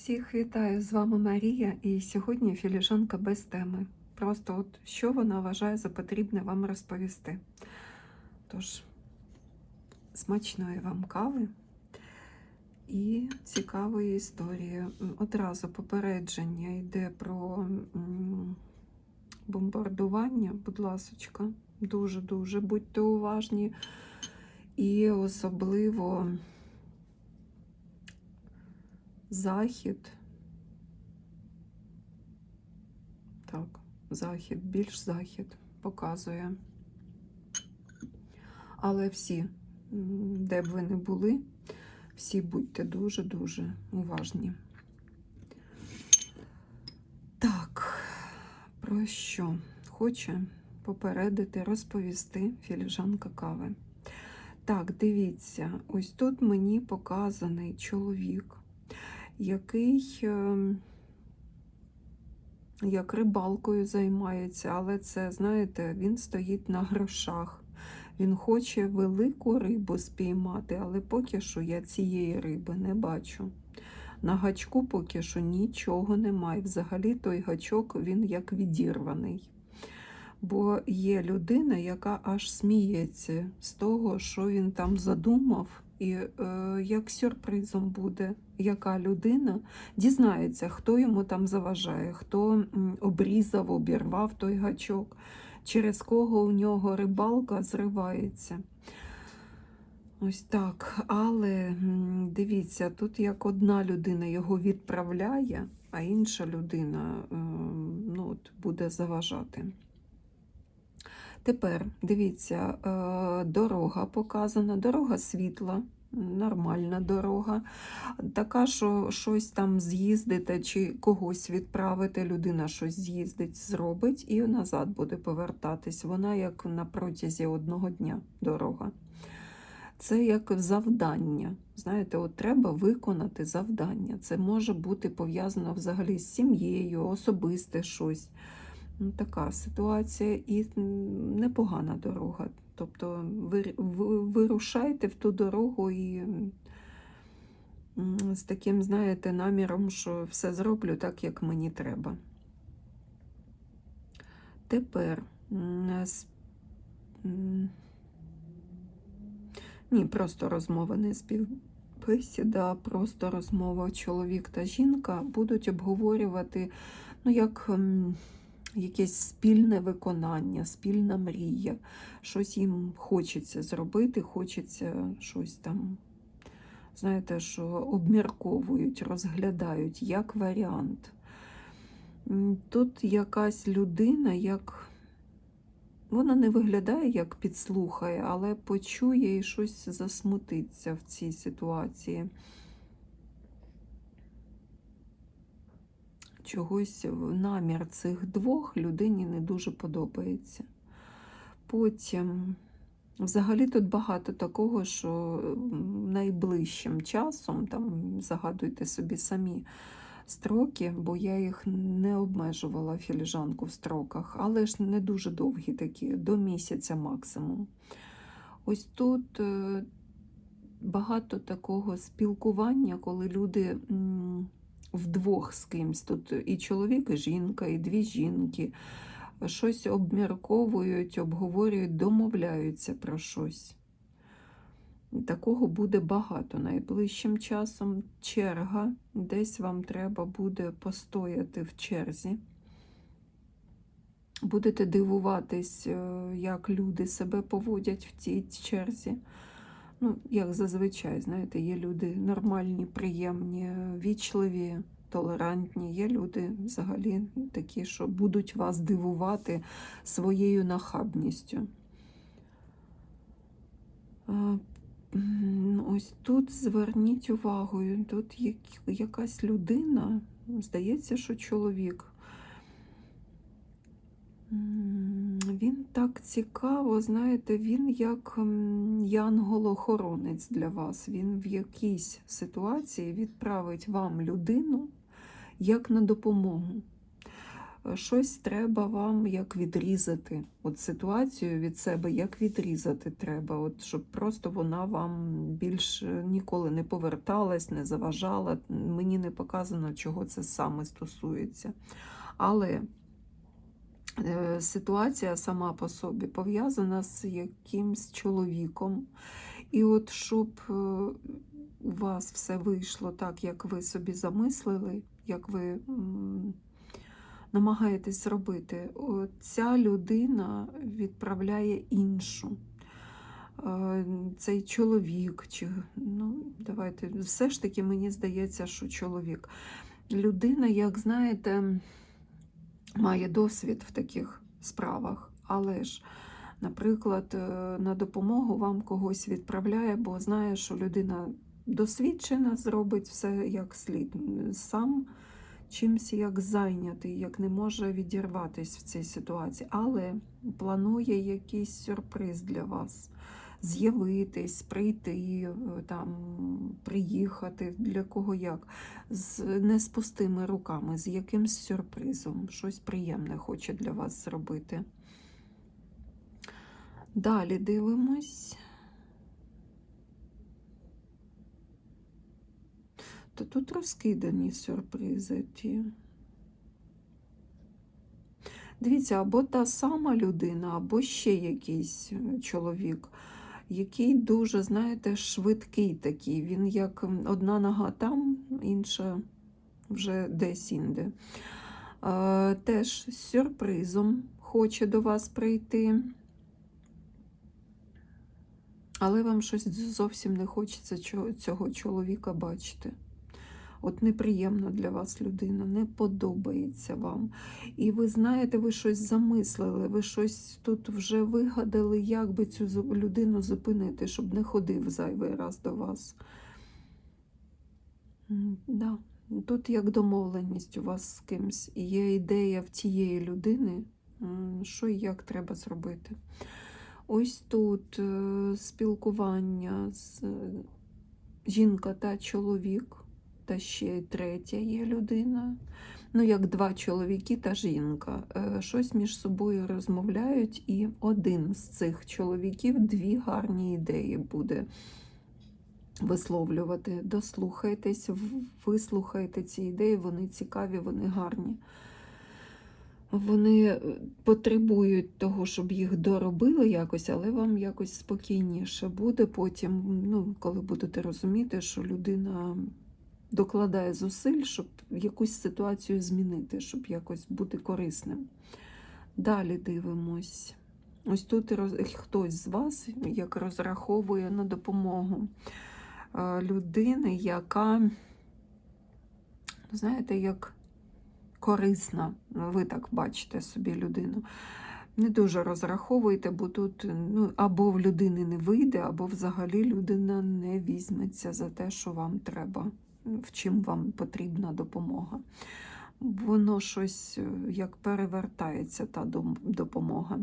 Всіх вітаю, з вами Марія, і сьогодні філіжанка без теми. Просто от що вона вважає за потрібне вам розповісти. Тож, смачної вам кави і цікавої історії. Одразу попередження йде про бомбардування, будь ласочка, дуже-дуже будьте уважні. І особливо захід. Так, захід, більш захід показує. Але всі, де б ви не були, всі будьте дуже-дуже уважні. Так, про що хоче попередити, розповісти філіжанка кави. Так, дивіться, ось тут мені показаний чоловік, який е, як рибалкою займається, але це, знаєте, він стоїть на грошах. Він хоче велику рибу спіймати, але поки що я цієї риби не бачу. На гачку поки що нічого немає. Взагалі той гачок він як відірваний. Бо є людина, яка аж сміється з того, що він там задумав, і е, як сюрпризом буде, яка людина дізнається, хто йому там заважає, хто обрізав, обірвав той гачок, через кого у нього рибалка зривається. Ось так. Але дивіться, тут як одна людина його відправляє, а інша людина е, ну, от, буде заважати. Тепер дивіться, е, дорога показана, дорога світла, нормальна дорога. Така, що щось там з'їздите чи когось відправити, людина щось з'їздить, зробить і назад буде повертатись. Вона як на протязі одного дня дорога. Це як завдання. Знаєте, от треба виконати завдання. Це може бути пов'язано взагалі з сім'єю, особисте щось. Така ситуація і непогана дорога. Тобто ви, ви вирушайте в ту дорогу і з таким, знаєте, наміром, що все зроблю так, як мені треба. Тепер ні, просто розмова не співбесіда, просто розмова чоловік та жінка будуть обговорювати, ну, як. Якесь спільне виконання, спільна мрія. Щось їм хочеться зробити, хочеться щось там, знаєте, що обмірковують, розглядають як варіант. Тут якась людина, як вона не виглядає, як підслухає, але почує і щось засмутиться в цій ситуації. Чогось намір цих двох людині не дуже подобається. Потім, взагалі, тут багато такого, що найближчим часом, там загадуйте собі самі строки, бо я їх не обмежувала філіжанку в строках, але ж не дуже довгі такі, до місяця максимум. Ось тут е, багато такого спілкування, коли люди. Вдвох з кимсь. Тут і чоловік, і жінка, і дві жінки. Щось обмірковують, обговорюють, домовляються про щось. Такого буде багато найближчим часом. Черга, десь вам треба буде постояти в черзі. Будете дивуватись, е, як люди себе поводять в цій черзі. Ну, як зазвичай, знаєте, є люди нормальні, приємні, вічливі, толерантні. Є люди взагалі такі, що будуть вас дивувати своєю нахабністю. Ось тут зверніть увагу, тут як- якась людина, здається, що чоловік. Він так цікаво, знаєте, він як янгол-охоронець для вас. Він в якійсь ситуації відправить вам людину як на допомогу. щось треба вам як відрізати. От ситуацію від себе як відрізати треба, от щоб просто вона вам більш е, ніколи не поверталась, не заважала. Мені не показано, чого це саме стосується. Але ситуація сама по собі пов'язана з якимсь чоловіком. І от щоб е, у вас все вийшло так, як ви собі замислили, як ви намагаєтесь зробити, о, ця людина відправляє іншу. Е, Цей чоловік, чи ну, давайте, все ж таки мені здається, що чоловік. Людина, як знаєте, має досвід в таких справах, але ж, наприклад, е, на допомогу вам когось відправляє, бо знає, що людина досвідчена, зробить все як слід. Сам чимсь як зайнятий, як не може відірватися в цій ситуації, але планує якийсь сюрприз для вас. З'явитись, прийти, е, там, приїхати, для кого як, з не з пустими руками, з якимсь сюрпризом, щось приємне хоче для вас зробити. Далі дивимось. То тут розкидані сюрпризи ті. Дивіться, або та сама людина, або ще якийсь е, чоловік, який дуже, знаєте, швидкий такий. Він як одна нога там, інша вже десь інде. Е, Теж з сюрпризом хоче до вас прийти. Але вам щось зовсім не хочеться цього чоловіка бачити. От неприємна для вас людина, не подобається вам. І ви знаєте, ви щось замислили, ви щось тут вже вигадали, як би цю людину зупинити, щоб не ходив зайвий раз до вас. Да. Тут як домовленість у вас з кимсь, є ідея в тієї людини, що і як треба зробити. Ось тут е, спілкування з е, жінка та чоловік, та ще й третя є людина. Ну, як два чоловіки та жінка. Е, Щось між собою розмовляють, і один з цих чоловіків дві гарні ідеї буде висловлювати. Дослухайтесь, вислухайте ці ідеї, вони цікаві, вони гарні. Вони е, потребують того, щоб їх доробили якось, але вам якось спокійніше буде потім, ну, коли будете розуміти, що людина докладає зусиль, щоб якусь ситуацію змінити, щоб якось бути корисним. Далі дивимось. Ось тут хтось з вас як розраховує на допомогу е, людини, яка, знаєте, як корисна. Ви так бачите собі людину. Не дуже розраховуйте, бо тут ну, або в людини не вийде, або взагалі людина не візьметься за те, що вам треба, в чим вам потрібна допомога. Воно щось е, як перевертається та допомога.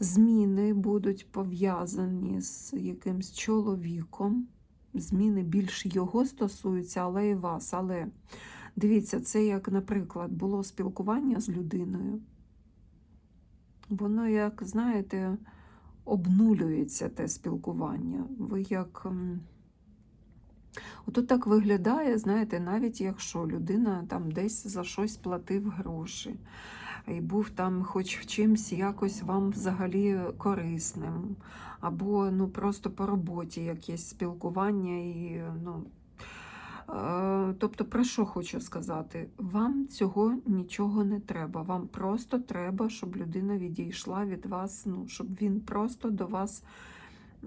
Зміни будуть пов'язані з якимсь чоловіком. Зміни більш його стосуються, але і вас. Але дивіться, це як, наприклад, було спілкування з людиною. Воно, як, знаєте, обнулюється те спілкування. Ви як. Ото так виглядає, знаєте, навіть якщо людина там десь за щось платив гроші, і був там хоч в чимсь якось вам взагалі корисним, або ну, просто по роботі якесь спілкування і ну. Е, Тобто, про що хочу сказати? Вам цього нічого не треба. Вам просто треба, щоб людина відійшла від вас, ну, щоб він просто до вас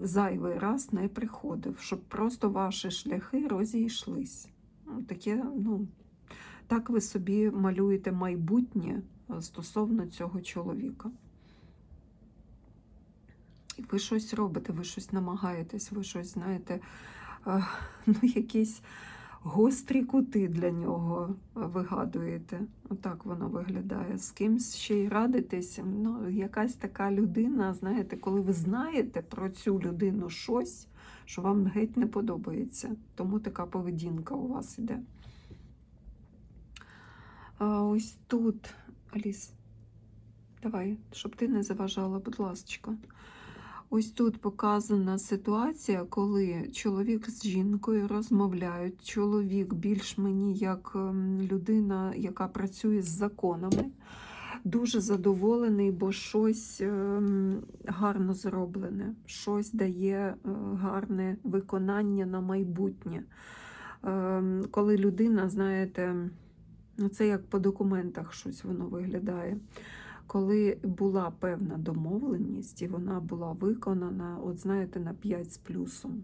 зайвий раз не приходив, щоб просто ваші шляхи розійшлись. Ну, Таке, ну, так ви собі малюєте майбутнє е, стосовно цього чоловіка. І ви щось робите, ви щось намагаєтесь, ви щось знаєте, е, ну, якісь гострі кути для нього вигадуєте. Отак воно виглядає. З кимсь ще й радитесь. Ну, якась така людина, знаєте, коли ви знаєте про цю людину щось, що вам геть не подобається. Тому така поведінка у вас іде. А ось тут Аліс, давай, щоб ти не заважала, будь ласка. Ось тут показана ситуація, коли чоловік з жінкою розмовляють. Чоловік більш мені як ем, людина, яка працює з законами, дуже задоволений, бо щось ем, гарно зроблене, щось дає е, гарне виконання на майбутнє. Ем, Коли людина, знаєте, ну це як по документах щось воно виглядає коли була певна домовленість і вона була виконана, от знаєте, на 5 з плюсом,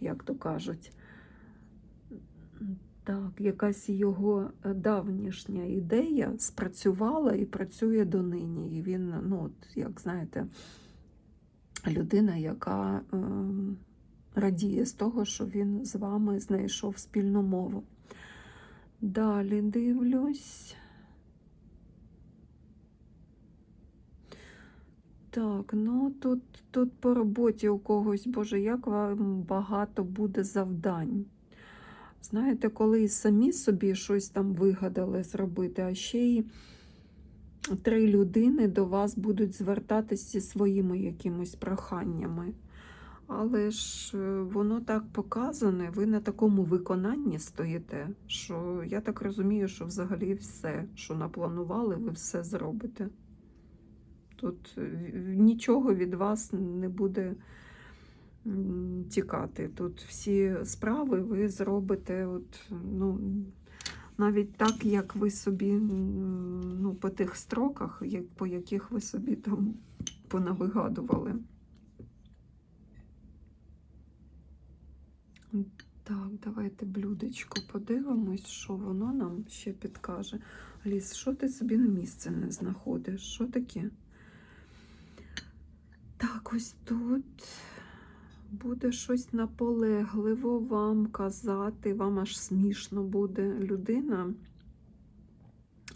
як то кажуть. Так, якась його е, давнішня ідея спрацювала і працює донині. І він, ну, от, як знаєте, людина, яка е, радіє з того, що він з вами знайшов спільну мову. Далі дивлюсь. Так, ну тут, тут по роботі у когось, Боже, як вам багато буде завдань. Знаєте, коли самі собі щось там вигадали зробити, а ще й три людини до вас будуть звертатися зі своїми якимось проханнями. Але ж е, воно так показане, ви на такому виконанні стоїте, що я так розумію, що взагалі все, що напланували, ви все зробите. Тут е, нічого від вас не буде тікати. Тут всі справи ви зробите, от, ну, навіть так, як ви собі ну, по тих строках, як, по яких ви собі там понавигадували. Так, давайте блюдечко подивимось, що воно нам ще підкаже. Аліс, що ти собі на місце не знаходиш? Що таке? Так, ось тут буде щось наполегливо вам казати, вам аж смішно буде людина,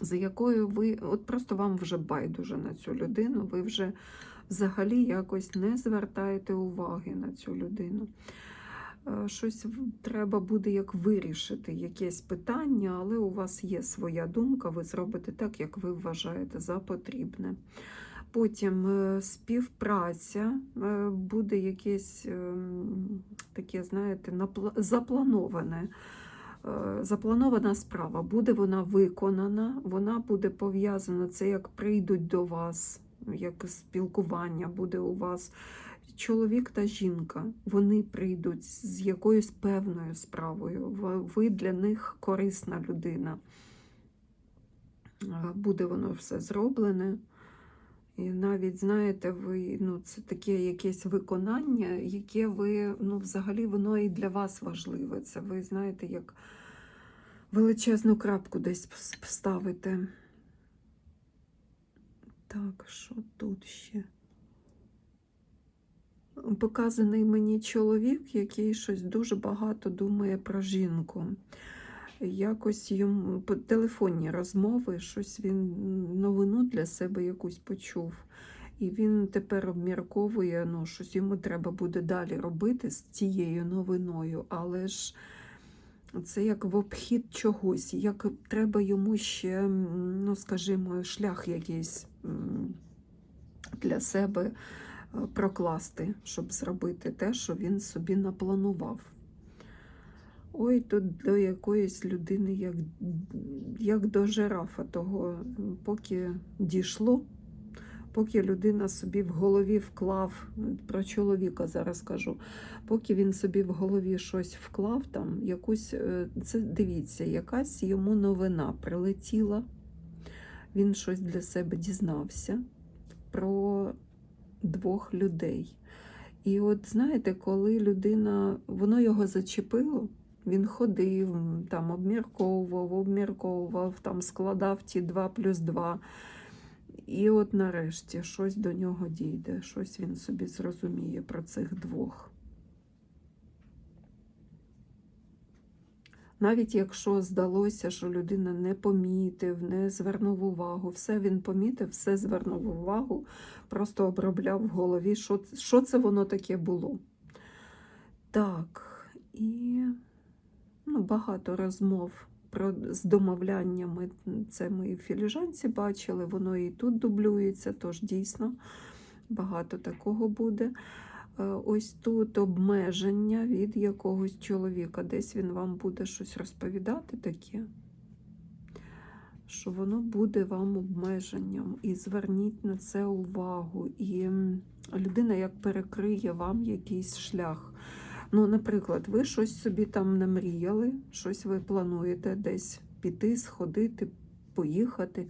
за якою ви, от просто вам вже байдуже на цю людину, ви вже взагалі якось не звертаєте уваги на цю людину. Е, Щось треба буде як вирішити якесь питання, але у вас є своя думка, ви зробите так, як ви вважаєте за потрібне. Потім е, співпраця, е, буде якесь ем, таке, знаєте, заплановане. е, Запланована справа, буде вона виконана, вона буде пов'язана, це як прийдуть до вас, як спілкування буде у вас. Чоловік та жінка, вони прийдуть з якоюсь певною справою. Ви- для них корисна людина. Буде воно все зроблене. І навіть, знаєте, ви, ну, це таке якесь виконання, яке ви, ну, взагалі, воно і для вас важливе. Це ви, знаєте, як величезну крапку десь п- ставите. Так, що тут ще? Показаний мені чоловік, який щось дуже багато думає про жінку. Якось йому по телефонні розмови, щось він новину для себе якусь почув. І він тепер обмірковує, ну, щось йому треба буде далі робити з цією новиною, але ж це як в обхід чогось, як треба йому ще, ну, скажімо, шлях якийсь для себе е, прокласти, щоб зробити те, що він собі напланував. Ой, тут до якоїсь людини, як, як до жирафа того, поки дійшло, поки людина собі в голові вклав, про чоловіка зараз кажу, поки він собі в голові щось вклав, там якусь, е, це дивіться, якась йому новина прилетіла, він щось для себе дізнався про двох людей. І от знаєте, коли людина, воно його зачепило, він ходив, там обмірковував, обмірковував, там складав ті 2 плюс 2. І от нарешті щось до нього дійде, щось він собі зрозуміє про цих двох. Навіть якщо здалося, що людина не помітив, не звернув увагу, все він помітив, все звернув увагу, просто обробляв в голові, що, що це воно таке було. Так, і ну, багато розмов про, з домовляннями. Це ми і в філіжанці бачили, воно і тут дублюється, тож дійсно багато такого буде. Е, Ось тут обмеження від якогось чоловіка. Десь він вам буде щось розповідати таке, що воно буде вам обмеженням. І зверніть на це увагу. І людина як перекриє вам якийсь шлях. Ну, наприклад, ви щось собі там намріяли, щось ви плануєте десь піти, сходити, поїхати.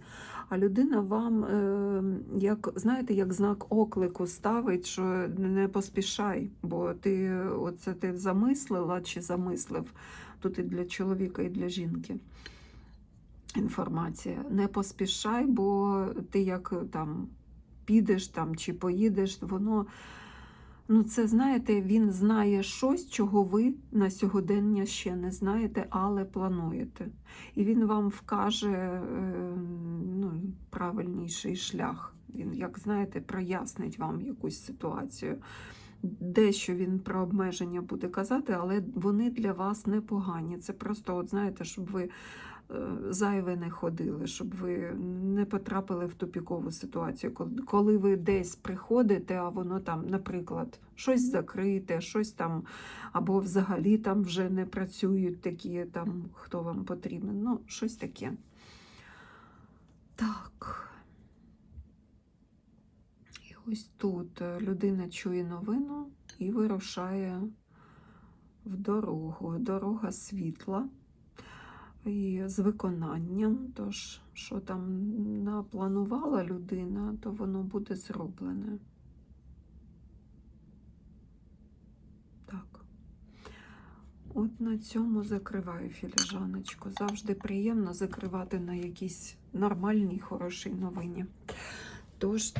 А людина вам, е, як знаєте, як знак оклику ставить, що не поспішай, бо ти оце ти замислила чи замислив. Тут і для чоловіка, і для жінки інформація. Не поспішай, бо ти як там підеш там чи поїдеш, воно. Ну, це знаєте, він знає щось, чого ви на сьогодення ще не знаєте, але плануєте. І він вам вкаже е, ну, правильніший шлях. Він, як знаєте, прояснить вам якусь ситуацію. Дещо він про обмеження буде казати, але вони для вас не погані. Це просто, от знаєте, щоб ви зайве не ходили, щоб ви не потрапили в тупікову ситуацію. Коли- Коли ви десь приходите, а воно там, наприклад, щось закрите, щось там, або взагалі там вже не працюють такі, там, хто вам потрібен. Ну, щось таке. Так. І ось тут е, людина чує новину і вирушає в дорогу. Дорога світла і з виконанням. Тож, що там напланувала людина, то воно буде зроблене. Так. От на цьому закриваю філіжаночку. Завжди приємно закривати на якійсь нормальній, хорошій новині. Тож,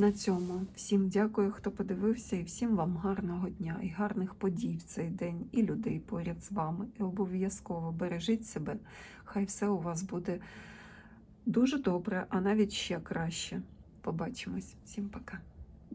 на цьому всім дякую, хто подивився, і всім вам гарного дня і гарних подій в цей день, і людей поряд з вами. І обов'язково бережіть себе. Хай все у вас буде дуже добре, а навіть ще краще. Побачимось. Всім пока.